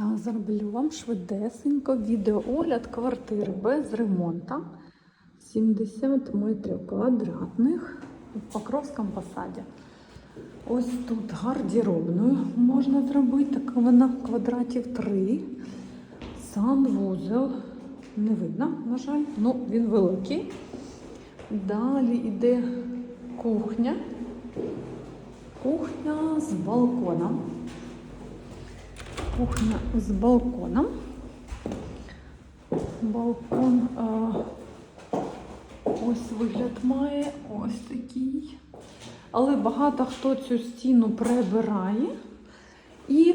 Так, зроблю вам швидесенько відеоогляд квартири без ремонту. 70 метрів квадратних в Покровському посаді. Ось тут гардеробною можна зробити, така вона квадратів 3. Санвузел. Не видно, на жаль, ну він великий. Далі йде кухня. Кухня з балконом. Кухня з балконом. Балкон а, ось вигляд має ось такий. Але багато хто цю стіну прибирає і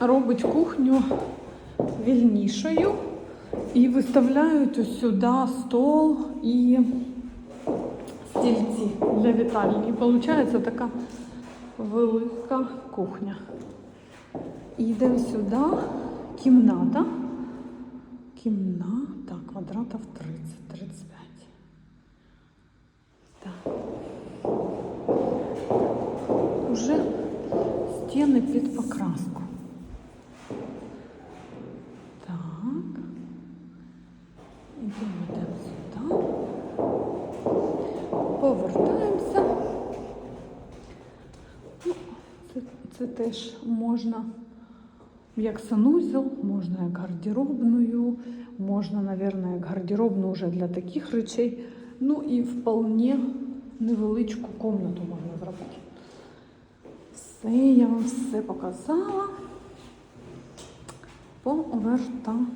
робить кухню вільнішою. І виставляють ось сюди стол і стільці для вітальні. І виходить така велика кухня. І йдемо сюди, кімната. Кімната квадратів 30-35. Так. Уже стіни під покраску. Так. Ідемо йдемо сюди. Повертаємося. Ну, це, це теж можна як санузел, можна як гардеробною, можна, мабуть, як гардеробну вже для таких речей. Ну і вполне невеличку комнату можна зробити. Все, я вам все показала. Повертаюся.